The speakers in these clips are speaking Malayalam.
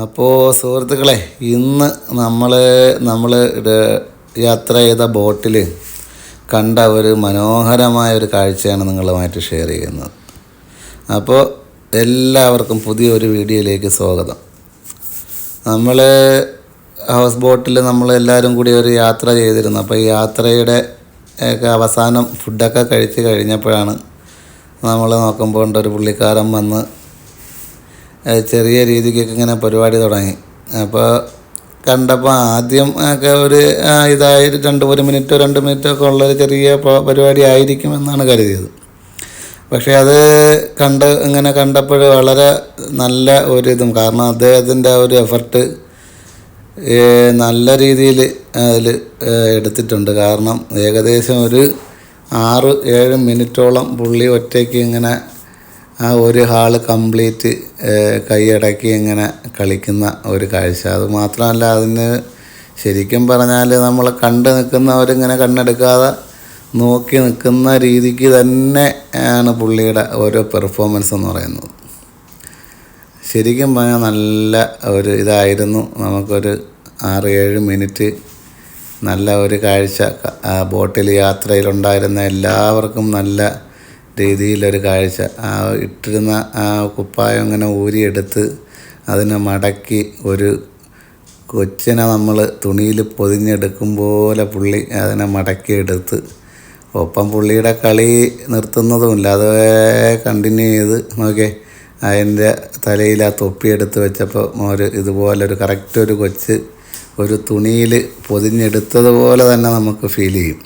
അപ്പോൾ സുഹൃത്തുക്കളെ ഇന്ന് നമ്മൾ നമ്മൾ യാത്ര ചെയ്ത ബോട്ടിൽ കണ്ട ഒരു മനോഹരമായ ഒരു കാഴ്ചയാണ് നിങ്ങളുമായിട്ട് ഷെയർ ചെയ്യുന്നത്. അപ്പോൾ എല്ലാവർക്കും പുതിയൊരു വീഡിയോയിലേക്ക് സ്വാഗതം. നമ്മൾ ഹൗസ് ബോട്ടിൽ നമ്മൾ എല്ലാവരും കൂടി ഒരു യാത്ര ചെയ്തിരുന്നു. അപ്പോൾ ഈ യാത്രയുടെ ഒക്കെ അവസാനം ഫുഡൊക്കെ കഴിച്ച് കഴിഞ്ഞപ്പോഴാണ് നമ്മൾ നോക്കുമ്പോൾ ഒരു പുള്ളിക്കാരൻ വന്ന് ചെറിയ രീതിക്കൊക്കെ ഇങ്ങനെ പരിപാടി തുടങ്ങി. അപ്പോൾ കണ്ടപ്പോൾ ആദ്യം ഒക്കെ ഒരു ഇതായി രണ്ട് ഒരു മിനിറ്റോ രണ്ട് മിനിറ്റോ ഒക്കെ ഉള്ളൊരു ചെറിയ പരിപാടി ആയിരിക്കും എന്നാണ് കരുതിയത്. പക്ഷേ അത് കണ്ട് ഇങ്ങനെ കണ്ടപ്പോൾ വളരെ നല്ല ഒരു ഇതും കാരണം അദ്ദേഹത്തിന്റെ ആ ഒരു എഫർട്ട് നല്ല രീതിയിൽ അതിൽ എടുത്തിട്ടുണ്ട്. കാരണം ഏകദേശം ഒരു ആറ് ഏഴ് മിനിറ്റോളം പുള്ളി ഒറ്റയ്ക്ക് ഇങ്ങനെ ആ ഒരു ഹാൾ കംപ്ലീറ്റ് കൈയടക്കി ഇങ്ങനെ കളിക്കുന്ന ഒരു കാഴ്ച. അത് മാത്രമല്ല അതിന് ശരിക്കും പറഞ്ഞാൽ നമ്മൾ കണ്ട് നിൽക്കുന്നവരിങ്ങനെ കണ്ണെടുക്കാതെ നോക്കി നിൽക്കുന്ന രീതിക്ക് തന്നെ ആണ് പുള്ളിയുടെ ഓരോ പെർഫോമൻസ് എന്ന് പറയുന്നത്. ശരിക്കും പറഞ്ഞാൽ നല്ല ഒരു ഇതായിരുന്നു. നമുക്കൊരു ആറ് ഏഴ് മിനിറ്റ് നല്ല ഒരു കാഴ്ച. ബോട്ടിൽ യാത്രയിലുണ്ടായിരുന്ന എല്ലാവർക്കും നല്ല രീതിയിലൊരു കാഴ്ച. ആ ഇട്ടിരുന്ന ആ കുപ്പായം ഇങ്ങനെ ഊരിയെടുത്ത് അതിനെ മടക്കി ഒരു കൊച്ചിനെ നമ്മൾ തുണിയിൽ പൊതിഞ്ഞെടുക്കും പോലെ പുള്ളി അതിനെ മടക്കിയെടുത്ത് ഒപ്പം പുള്ളിയുടെ കളി നിർത്തുന്നതുമില്ല. അത് കണ്ടിന്യൂ ചെയ്ത് നോക്കിയേ അതിന്റെ തലയിൽ ആ തൊപ്പി എടുത്ത് വെച്ചപ്പോൾ ഒരു ഇതുപോലൊരു കറക്റ്റ് ഒരു കൊച്ച് ഒരു തുണിയിൽ പൊതിഞ്ഞെടുത്തതുപോലെ തന്നെ നമുക്ക് ഫീൽ ചെയ്യും.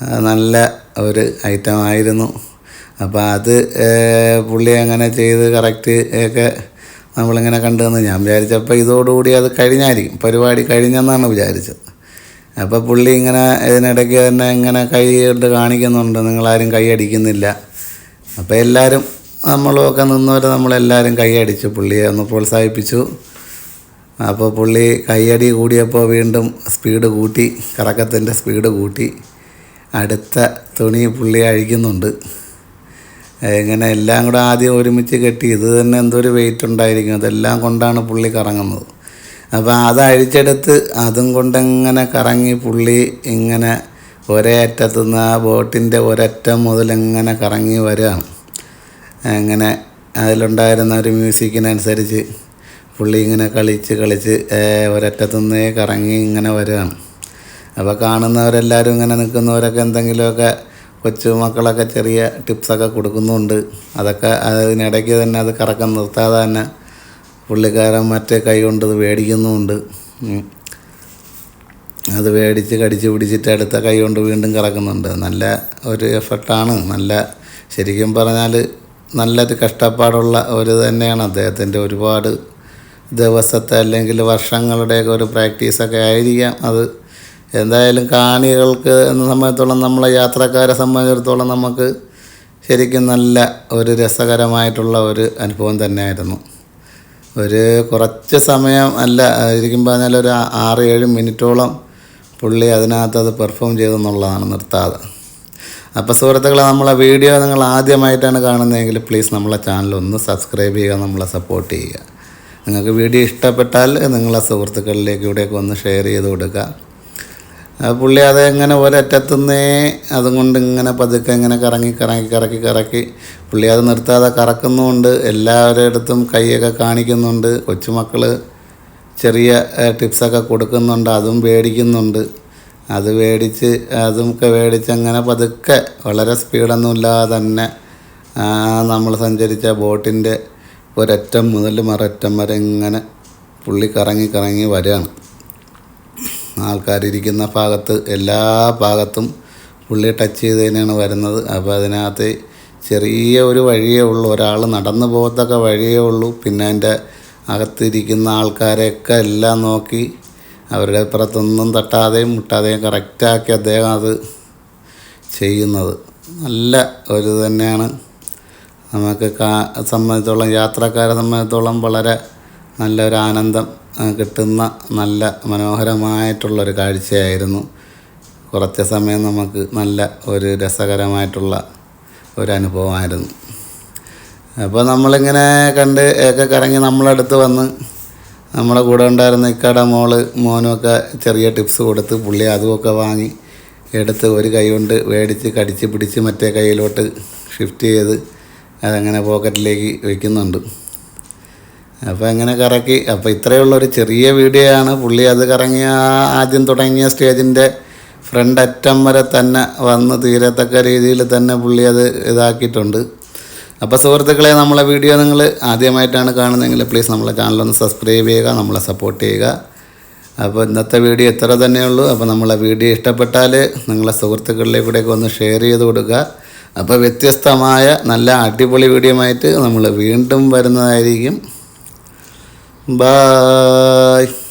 നല്ല ഒരു ഐറ്റം ആയിരുന്നു. അപ്പോൾ അത് പുള്ളി അങ്ങനെ ചെയ്ത് കറക്റ്റ് ഒക്കെ നമ്മളിങ്ങനെ കണ്ടുവന്ന് ഞാൻ വിചാരിച്ചപ്പോൾ ഇതോടുകൂടി അത് കഴിഞ്ഞായിരിക്കും. പരിപാടി കഴിഞ്ഞെന്നാണ് വിചാരിച്ചത്. അപ്പോൾ പുള്ളി ഇങ്ങനെ ഇതിനിടയ്ക്ക് തന്നെ ഇങ്ങനെ കൈ കൊണ്ട് കാണിക്കുന്നുണ്ട്. നിങ്ങളാരും കൈ അടിക്കുന്നില്ല. അപ്പോൾ എല്ലാവരും നമ്മളൊക്കെ നിന്നവർ നമ്മളെല്ലാവരും കൈയടിച്ചു പുള്ളിയെ ഒന്ന് പ്രോത്സാഹിപ്പിച്ചു. അപ്പോൾ പുള്ളി കൈയടി കൂടിയപ്പോൾ വീണ്ടും സ്പീഡ് കൂട്ടി കറക്കത്തിന്റെ സ്പീഡ് കൂട്ടി. അടുത്ത തുണി പുള്ളി അഴിക്കുന്നുണ്ട്. ഇങ്ങനെ എല്ലാം കൂടെ ആദ്യം ഒരുമിച്ച് കെട്ടി ഇത് തന്നെ എന്തൊരു വെയിറ്റ് ഉണ്ടായിരിക്കും. അതെല്ലാം കൊണ്ടാണ് പുള്ളി കറങ്ങുന്നത്. അപ്പോൾ അത് അഴിച്ചെടുത്ത് അതും കൊണ്ടിങ്ങനെ കറങ്ങി പുള്ളി ഇങ്ങനെ ഒരേ അറ്റത്തു നിന്ന് ആ ബോട്ടിന്റെ ഒരറ്റം മുതൽ ഇങ്ങനെ കറങ്ങി വരികയാണ് അങ്ങനെ അതിലുണ്ടായിരുന്ന ഒരു മ്യൂസിക്കിനനുസരിച്ച് പുള്ളി ഇങ്ങനെ കളിച്ച് കളിച്ച് ഒരറ്റത്തുനിന്നേ കറങ്ങി ഇങ്ങനെ വരികയാണ് അപ്പോൾ കാണുന്നവരെല്ലാവരും ഇങ്ങനെ നിൽക്കുന്നവരൊക്കെ എന്തെങ്കിലുമൊക്കെ കൊച്ചു മക്കളൊക്കെ ചെറിയ ടിപ്സൊക്കെ കൊടുക്കുന്നുണ്ട്. അതൊക്കെ അതിനിടയ്ക്ക് തന്നെ അത് കറക്കം നിർത്താതെ തന്നെ പുള്ളിക്കാരൻ മറ്റേ കൈ കൊണ്ട് ഇത് മേടിക്കുന്നുമുണ്ട്. അത് മേടിച്ച് കടിച്ച് പിടിച്ചിട്ട് അടുത്ത കൈ കൊണ്ട് വീണ്ടും കറക്കുന്നുണ്ട്. നല്ല ഒരു എഫർട്ടാണ്. നല്ല ശരിക്കും പറഞ്ഞാൽ നല്ലൊരു കഷ്ടപ്പാടുള്ള ഒരു തന്നെയാണ് അദ്ദേഹത്തിന്റെ ഒരുപാട് ദിവസത്തെ അല്ലെങ്കിൽ വർഷങ്ങളുടെയൊക്കെ ഒരു പ്രാക്ടീസൊക്കെ ആയിരിക്കാം അത് എന്തായാലും കാണികൾക്ക് എന്ന സമയത്തോളം നമ്മളെ യാത്രക്കാരെ സംബന്ധിച്ചിടത്തോളം നമുക്ക് ശരിക്കും നല്ല ഒരു രസകരമായിട്ടുള്ള ഒരു അനുഭവം തന്നെയായിരുന്നു. ഒരു കുറച്ച് സമയം അല്ല ശരിക്കും പറഞ്ഞാൽ ഒരു ആറ് ഏഴ് മിനിറ്റോളം പുള്ളി അതിനകത്ത് അത് പെർഫോം ചെയ്തെന്നുള്ളതാണ് നിർത്താതെ. അപ്പോൾ സുഹൃത്തുക്കളെ നമ്മളെ വീഡിയോ നിങ്ങൾ ആദ്യമായിട്ടാണ് കാണുന്നതെങ്കിൽ പ്ലീസ് നമ്മളെ ചാനൽ ഒന്ന് സബ്സ്ക്രൈബ് ചെയ്യുക നമ്മളെ സപ്പോർട്ട് ചെയ്യുക. നിങ്ങൾക്ക് വീഡിയോ ഇഷ്ടപ്പെട്ടാൽ നിങ്ങളെ സുഹൃത്തുക്കളിലേക്ക് ഇവിടെയൊക്കെ ഒന്ന് ഷെയർ ചെയ്ത് കൊടുക്കുക. പുള്ളി അത് ഇങ്ങനെ ഒരറ്റത്തുനിന്നേ അതും കൊണ്ട് ഇങ്ങനെ പതുക്കെ ഇങ്ങനെ കറങ്ങി കറങ്ങി കറക്കി കറക്കി. പുള്ളി അത് നിർത്താതെ കറക്കുന്നുമുണ്ട്. എല്ലാവരുടെ കൈയൊക്കെ കാണിക്കുന്നുണ്ട്. കൊച്ചുമക്കൾ ചെറിയ ടിപ്സൊക്കെ കൊടുക്കുന്നുണ്ട്. അതും മേടിക്കുന്നുണ്ട്. അത് മേടിച്ച് അതും ഒക്കെ മേടിച്ച് അങ്ങനെ പതുക്കെ വളരെ സ്പീഡൊന്നും ഇല്ലാതെ തന്നെ നമ്മൾ സഞ്ചരിച്ച ബോട്ടിന്റെ ഒരറ്റം മുതൽ മററ്റം വരെ ഇങ്ങനെ പുള്ളി കറങ്ങി കറങ്ങി വരികയാണ്. ആൾക്കാരിരിക്കുന്ന ഭാഗത്ത് എല്ലാ ഭാഗത്തും പുള്ളി ടച്ച് ചെയ്ത് തന്നെയാണ് വരുന്നത്. അപ്പോൾ അതിനകത്ത് ചെറിയ ഒരു വഴിയേ ഉള്ളൂ. ഒരാൾ നടന്നു പോകത്തക്ക വഴിയേ ഉള്ളൂ. പിന്നെ അതിന്റെ അകത്തിരിക്കുന്ന ആൾക്കാരെയൊക്കെ എല്ലാം നോക്കി അവരുടെ അപ്പുറത്തൊന്നും തട്ടാതെയും മുട്ടാതെയും കറക്റ്റാക്കി അദ്ദേഹം അത് ചെയ്യുന്നത്. നല്ല ഒരു തന്നെയാണ്. നമുക്ക് കാ സംബന്ധിച്ചോളം യാത്രക്കാരെ സംബന്ധിച്ചോളം വളരെ നല്ലൊരു ആനന്ദം. കിട്ടുന്ന നല്ല മനോഹരമായിട്ടുള്ളൊരു കാഴ്ചയായിരുന്നു. കുറച്ച് സമയം നമുക്ക് നല്ല ഒരു രസകരമായിട്ടുള്ള ഒരു അനുഭവമായിരുന്നു. അപ്പോൾ നമ്മളിങ്ങനെ കണ്ട് ഒക്കെ കറങ്ങി നമ്മളടുത്ത് വന്ന് നമ്മുടെ കൂടെ ഉണ്ടായിരുന്ന ഇക്കട മോൾ മോനുമൊക്കെ ചെറിയ ടിപ്സ് കൊടുത്ത് പുള്ളി അതുമൊക്കെ വാങ്ങി എടുത്ത് ഒരു കൈ കൊണ്ട് മേടിച്ച് കടിച്ച് പിടിച്ച് മറ്റേ കൈയിലോട്ട് ഷിഫ്റ്റ് ചെയ്ത് അതങ്ങനെ പോക്കറ്റിലേക്ക് വയ്ക്കുന്നുണ്ട് അപ്പോൾ അങ്ങനെ കറക്കി. അപ്പോൾ ഇത്രയേ ഉള്ള. ഒരു ചെറിയ വീഡിയോ ആണ് പുള്ളി അത് കറങ്ങിയ ആദ്യം തുടങ്ങിയ സ്റ്റേജിന്റെ ഫ്രണ്ട് അറ്റം വരെ തന്നെ വന്ന് തീരത്തക്ക രീതിയിൽ തന്നെ പുള്ളി അത് ഇതാക്കിയിട്ടുണ്ട്. അപ്പോൾ സുഹൃത്തുക്കളെ നമ്മളെ വീഡിയോ നിങ്ങൾ ആദ്യമായിട്ടാണ് കാണുന്നതെങ്കിൽ പ്ലീസ് നമ്മളെ ചാനലൊന്ന് സബ്സ്ക്രൈബ് ചെയ്യുക നമ്മളെ സപ്പോർട്ട് ചെയ്യുക. അപ്പോൾ ഇന്നത്തെ വീഡിയോ ഇത്ര തന്നെയുള്ളൂ അപ്പോൾ നമ്മളെ വീഡിയോ ഇഷ്ടപ്പെട്ടാൽ നിങ്ങളെ സുഹൃത്തുക്കളിലേക്കൂടെയൊക്കെ ഒന്ന് ഷെയർ ചെയ്ത് കൊടുക്കുക. അപ്പോൾ വ്യത്യസ്തമായ നല്ല അടിപൊളി വീഡിയോ ആയിട്ട് നമ്മൾ വീണ്ടും വരുന്നതായിരിക്കും. Bye.